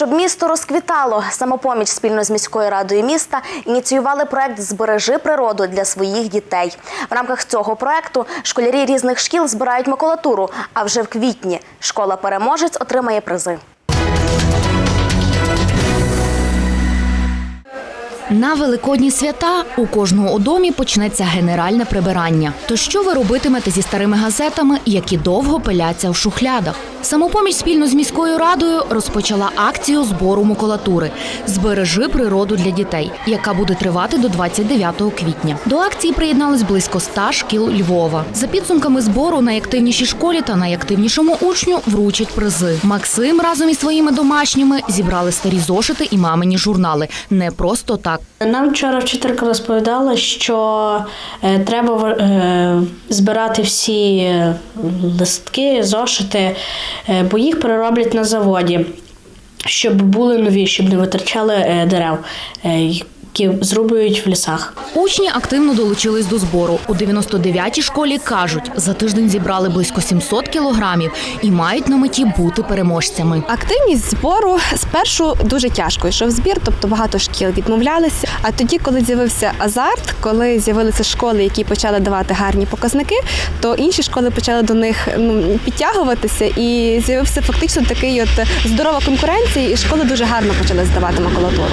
Щоб місто розквітало, самопоміч спільно з міською радою міста ініціювали проект Збережи природу для своїх дітей. В рамках цього проекту школярі різних шкіл збирають макулатуру. А вже в квітні школа переможець отримає призи. На великодні свята у кожного у домі почнеться генеральне прибирання. То що ви робитимете зі старими газетами, які довго пиляться в шухлядах? Самопоміч спільно з міською радою розпочала акцію збору макулатури Збережи природу для дітей, яка буде тривати до 29 квітня. До акції приєдналось близько 100 шкіл Львова. За підсумками збору найактивнішій школі та найактивнішому учню вручать призи. Максим разом із своїми домашніми зібрали старі зошити і мамині журнали. Не просто так. Нам вчора вчителька розповідала, що е, треба е, збирати всі е, листки, зошити, бо їх перероблять на заводі, щоб були нові, щоб не витрачали е, дерев, е, які зрубують в лісах. Учні активно долучились до збору. У 99-й школі кажуть, за тиждень зібрали близько 700 кілограмів і мають на меті бути переможцями. Активність збору спершу дуже тяжко йшов збір, тобто багато шкіл відмовлялися. А тоді, коли з'явився азарт, коли з'явилися школи, які почали давати гарні показники, то інші школи почали до них ну, підтягуватися, і з'явився фактично такий от здорова конкуренція, і школи дуже гарно почали здавати макулатуру.